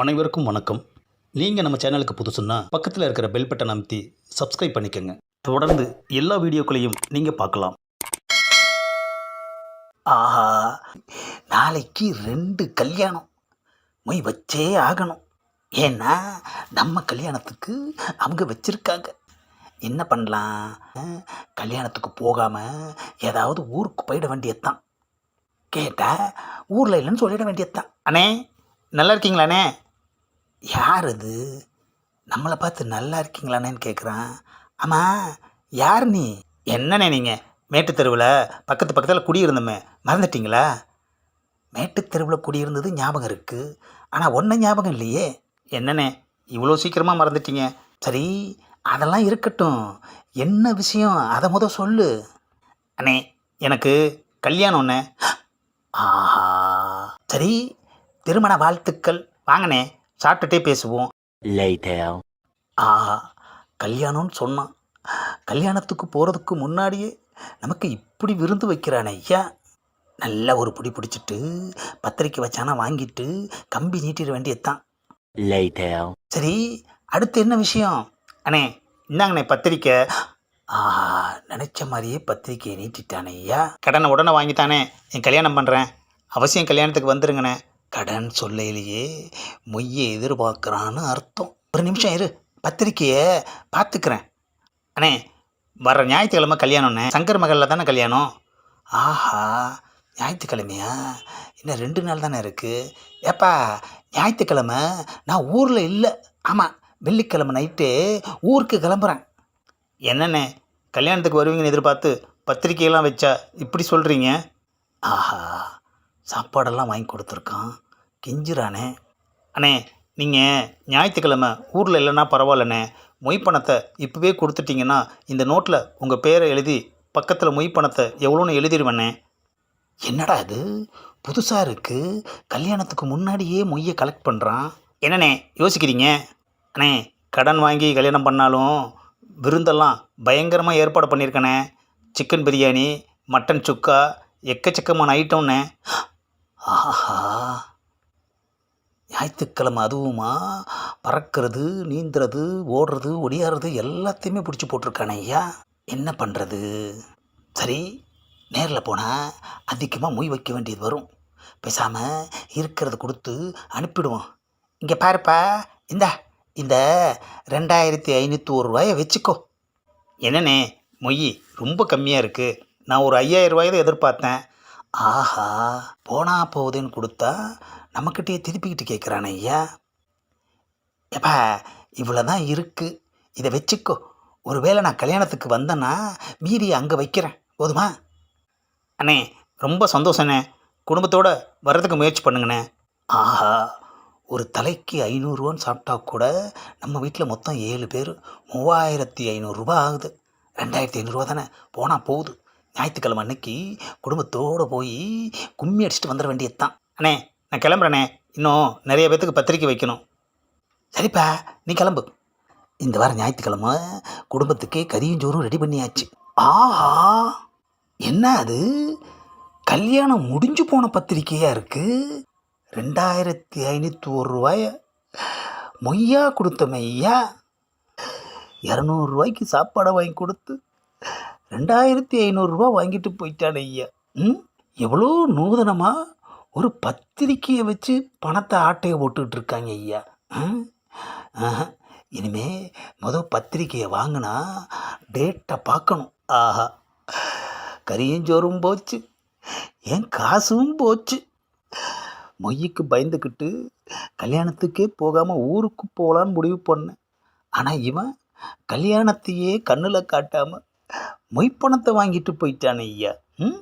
அனைவருக்கும் வணக்கம். நீங்கள் நம்ம சேனலுக்கு புதுசுன்னா பக்கத்தில் இருக்கிற பெல் பட்டன் அமைத்தி சப்ஸ்கிரைப் பண்ணிக்கோங்க. தொடர்ந்து எல்லா வீடியோக்களையும் நீங்கள் பார்க்கலாம். ஆஹா நாளைக்கு ரெண்டு கல்யாணம். மொய் வச்சே ஆகணும். ஏன்னா நம்ம கல்யாணத்துக்கு அவங்க வச்சுருக்காங்க. என்ன பண்ணலாம்? கல்யாணத்துக்கு போகாமல் ஏதாவது ஊருக்கு போயிட வேண்டியதுதான். கேட்டால் ஊரில் இல்லைன்னு சொல்லிட வேண்டியதுதான். அண்ணே நல்லா இருக்கீங்களாண்ணே யார் அது நம்மளை பார்த்து நல்லா இருக்கீங்களாண்ணேன்னு கேட்குறான். ஆமாம் யார் நீ? என்னண்ணே நீங்கள் மேட்டுத் தெருவில் பக்கத்து பக்கத்தில் குடியிருந்தோமே மறந்துட்டீங்களா? மேட்டுத் தெருவில் குடியிருந்தது ஞாபகம் இருக்குது ஆனால் ஒன்றும் ஞாபகம் இல்லையே. என்னண்ணே இவ்வளோ சீக்கிரமாக மறந்துட்டீங்க? சரி அதெல்லாம் இருக்கட்டும். என்ன விஷயம்? அதை முத சொல்லு. அண்ணே எனக்கு கல்யாணம் ஒன்று ஆஹா. சரி திருமண வாழ்த்துக்கள். வாங்கண்ணே சாப்பிட்டுட்டே பேசுவோம். ஆஹா கல்யாணம்னு சொன்னான். கல்யாணத்துக்கு போகிறதுக்கு முன்னாடியே நமக்கு இப்படி விருந்து வைக்கிறானே ஐயா. நல்ல ஒரு பிடி பிடிச்சிட்டு பத்திரிக்கை வச்சானா வாங்கிட்டு கம்பி நீட்டிட வேண்டியதுதான். சரி அடுத்து என்ன விஷயம்? அண்ணே இந்தாங்கண்ணே பத்திரிக்கை. ஆஹா நினச்ச மாதிரியே பத்திரிக்கையை நீட்டிட்டானே ஐயா. கடனை உடனே வாங்கித்தானே என் கல்யாணம் பண்ணுறேன் அவசியம் கல்யாணத்துக்கு வந்துருங்கண்ணே. கடன் சொல்லையிலேயே மொய்யை எதிர்பார்க்குறான்னு அர்த்தம். ஒரு நிமிஷம் இரு. பத்திரிக்கையை பார்த்துக்கிறேன். அண்ணே வர ஞாயிற்றுக்கிழமை கல்யாணம்ண்ணே. சங்கர் மகளில் தானே கல்யாணம்? ஆஹா ஞாயிற்றுக்கிழமையா? இன்னும் ரெண்டு நாள் தானே இருக்குது ஏப்பா ஞாயிற்றுக்கிழமை நான் ஊரில் இல்லை. ஆமாம் வெள்ளிக்கிழமை நைட்டு ஊருக்கு கிளம்புறேன். என்னண்ணே கல்யாணத்துக்கு வருவீங்கன்னு எதிர்பார்த்து பத்திரிக்கையெல்லாம் வச்சா இப்படி சொல்கிறீங்க ஆஹா சாப்பாடெல்லாம் வாங்கி கொடுத்துருக்கான். கெஞ்சிறானே. அண்ணே நீங்கள் ஞாயிற்றுக்கிழமை ஊரில் இல்லைன்னா பரவாயில்லண்ணே. மொய் பணத்தை இப்போவே கொடுத்துட்டீங்கன்னா இந்த நோட்டில் உங்கள் பேரை எழுதி பக்கத்தில் மொய் பணத்தை எவ்வளோன்னு எழுதிடுவேண்ணே. என்னடா இது? புதுசாக இருக்குது கல்யாணத்துக்கு முன்னாடியே மொய்யை கலெக்ட் பண்ணுறான் என்னண்ணே யோசிக்கிறீங்க? அண்ணே கடன் வாங்கி கல்யாணம் பண்ணாலும் விருந்தெல்லாம் பயங்கரமாக ஏற்பாடு பண்ணியிருக்கண்ணே. சிக்கன் பிரியாணி மட்டன் சுக்கா எக்கச்சக்கமான ஐட்டம்ண்ணே ஆஹா. ஞாயிற்றுக்கிழமை அதுவுமா? பறக்கிறது நீந்துறது ஓடுறது ஒடியாடுறது எல்லாத்தையுமே பிடிச்சி போட்டிருக்கானே ஐயா. என்ன பண்ணுறது சரி நேரில் போனால் அதிகமாக மொய் வைக்க வேண்டியது வரும். பேசாமல் இருக்கிறத கொடுத்து அனுப்பிடுவோம். இங்கே பாருப்பா இந்தா இந்த ரெண்டாயிரத்தி ஐநூற்றி ஒரு ரூபாயை வச்சுக்கோ. என்னண்ணே மொய் ரொம்ப கம்மியாக இருக்குது நான் ஒரு ஐயாயிரம் ரூபாய் தான் எதிர்பார்த்தேன். ஆஹா போனா போகுதுன்னு கொடுத்தா நம்மக்கிட்டே திருப்பிக்கிட்டு கேட்குறானே ஐயா. ஏப்பா இவ்வளோ தான் இருக்குது இதை வச்சுக்கோ. ஒருவேளை நான் கல்யாணத்துக்கு வந்தேன்னா மீறி அங்கே வைக்கிறேன். போதுமா? அண்ணே ரொம்ப சந்தோஷண்ணே. குடும்பத்தோடு வர்றதுக்கு முயற்சி பண்ணுங்கண்ணே. ஆஹா ஒரு தலைக்கு ஐநூறுரூவான்னு சாப்பிட்டா கூட நம்ம வீட்டில் மொத்தம் ஏழு பேர் மூவாயிரத்தி ஐநூறுரூபா ஆகுது. ரெண்டாயிரத்தி ஐநூறுரூவா தானே. போனால் போகுது. ஞாயிற்றுக்கிழமை அன்னைக்கு குடும்பத்தோடு போய் கும்மி அடிச்சுட்டு வந்துட வேண்டியது தான் அண்ணே நான் கிளம்புறேண்ணே. இன்னும் நிறைய பேர்த்துக்கு பத்திரிக்கை வைக்கணும். சரிப்பா நீ கிளம்பு. இந்த வாரம் ஞாயிற்றுக்கிழமை குடும்பத்துக்கு கறியும் சோறும் ரெடி பண்ணியாச்சு. ஆஹா என்ன அது? கல்யாணம் முடிஞ்சு போன பத்திரிக்கையாக இருக்குது ரெண்டாயிரத்தி ஐநூற்றி ஒரு ரூபாய மொய்யா கொடுத்த மெய்யா இரநூறுவாய்க்கு சாப்பாடை வாங்கி கொடுத்து ரெண்டாயிரத்தி ஐநூறுரூவா வாங்கிட்டு போயிட்டான் ஐயா. ம்? எவ்வளோ நூதனமாக ஒரு பத்திரிக்கையை வச்சு பணத்தை ஆட்டையை போட்டுக்கிட்டு இருக்காங்க ஐயா. இனிமே மொதல் பத்திரிக்கையை வாங்கினா டேட்டை பார்க்கணும். ஆஹா. கறியும் சோறும் போச்சு. என் காசும் போச்சு. மொய்யுக்கு பயந்துக்கிட்டு கல்யாணத்துக்கே போகாமல் ஊருக்கு போகலான்னு முடிவு பண்ணேன். ஆனால் இவன் கல்யாணத்தையே கண்ணில் காட்டாமல் மொய்ப்பணத்தை வாங்கிட்டு போயிட்டானே ஐயா ம்?